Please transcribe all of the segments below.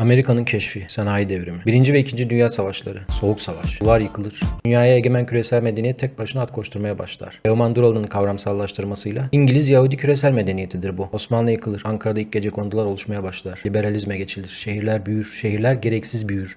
Amerika'nın keşfi, sanayi devrimi, Birinci ve İkinci Dünya Savaşları, Soğuk Savaş, duvar yıkılır. Dünyaya egemen küresel medeniyet tek başına at koşturmaya başlar. Teoman Duralı'nın kavramsallaştırmasıyla İngiliz Yahudi küresel medeniyetidir bu. Osmanlı yıkılır, Ankara'da ilk gece kondular oluşmaya başlar. Liberalizme geçilir, şehirler büyür, şehirler gereksiz büyür.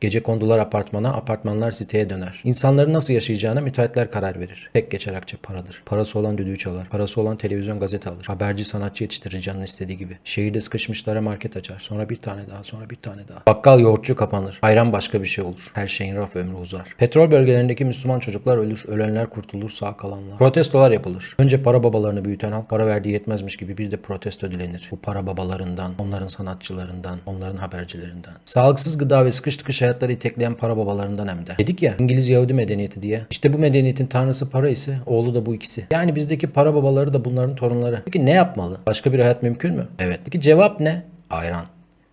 Gece kondular apartmana, apartmanlar siteye döner. İnsanların nasıl yaşayacağına müteahhitler karar verir. Tek geçer akçe paradır. Parası olan düdüğü çalar. Parası olan televizyon gazete alır. Haberci sanatçı yetiştirir canın istediği gibi. Şehirde sıkışmışlara market açar. Sonra bir tane daha, sonra bir tane daha. Bakkal yoğurtçu kapanır. Ayran başka bir şey olur. Her şeyin raf ömrü uzar. Petrol bölgelerindeki Müslüman çocuklar ölür. Ölenler kurtulur, sağ kalanlar. Protestolar yapılır. Önce para babalarını büyüten halk para verdiği yetmezmiş gibi bir de protesto dilenir. Bu para babalarından, onların sanatçılarından, onların habercilerinden. Sağlıksız gıda ve sıkış tıkış hayatları itekleyen para babalarından hem de. Dedik ya İngiliz Yahudi medeniyeti diye. İşte bu medeniyetin tanrısı para ise oğlu da bu ikisi. Yani bizdeki para babaları da bunların torunları. Peki ne yapmalı? Başka bir hayat mümkün mü? Evet. Peki cevap ne? Ayran.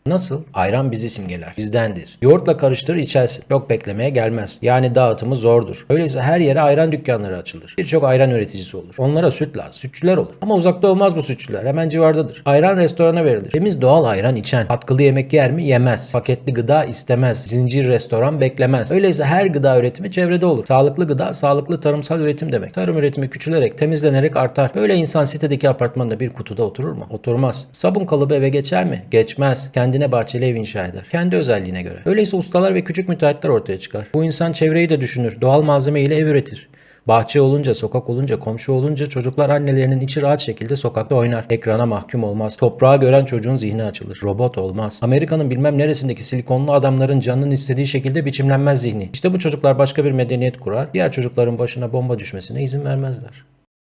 Nasıl? Ayran bizi simgeler. Bizdendir. Yoğurtla karıştır içersin. Çok beklemeye gelmez. Yani dağıtımı zordur. Öyleyse her yere ayran dükkanları açılır. Birçok ayran üreticisi olur. Onlara süt lazım. Sütçüler olur. Ama uzakta olmaz bu sütçüler. Hemen civardadır. Ayran restorana verilir. Temiz doğal ayran içen. Katkılı yemek yer mi? Yemez. Paketli gıda istemez. Zincir restoran beklemez. Öyleyse her gıda üretimi çevrede olur. Sağlıklı gıda, sağlıklı tarımsal üretim demek. Tarım üretimi küçülerek, temizlenerek artar. Böyle insan sitedeki apartmanda bir kutuda oturur mu? Oturmaz. Sabun kalıbı eve geçer mi? Geçmez. Kendine bahçeli ev inşa eder. Kendi özelliğine göre. Öyleyse ustalar ve küçük müteahhitler ortaya çıkar. Bu insan çevreyi de düşünür. Doğal malzeme ile ev üretir. Bahçe olunca, sokak olunca, komşu olunca çocuklar annelerinin içi rahat şekilde sokakta oynar. Ekrana mahkum olmaz. Toprağı gören çocuğun zihni açılır. Robot olmaz. Amerika'nın bilmem neresindeki silikonlu adamların canının istediği şekilde biçimlenmez zihni. İşte bu çocuklar başka bir medeniyet kurar. Diğer çocukların başına bomba düşmesine izin vermezler.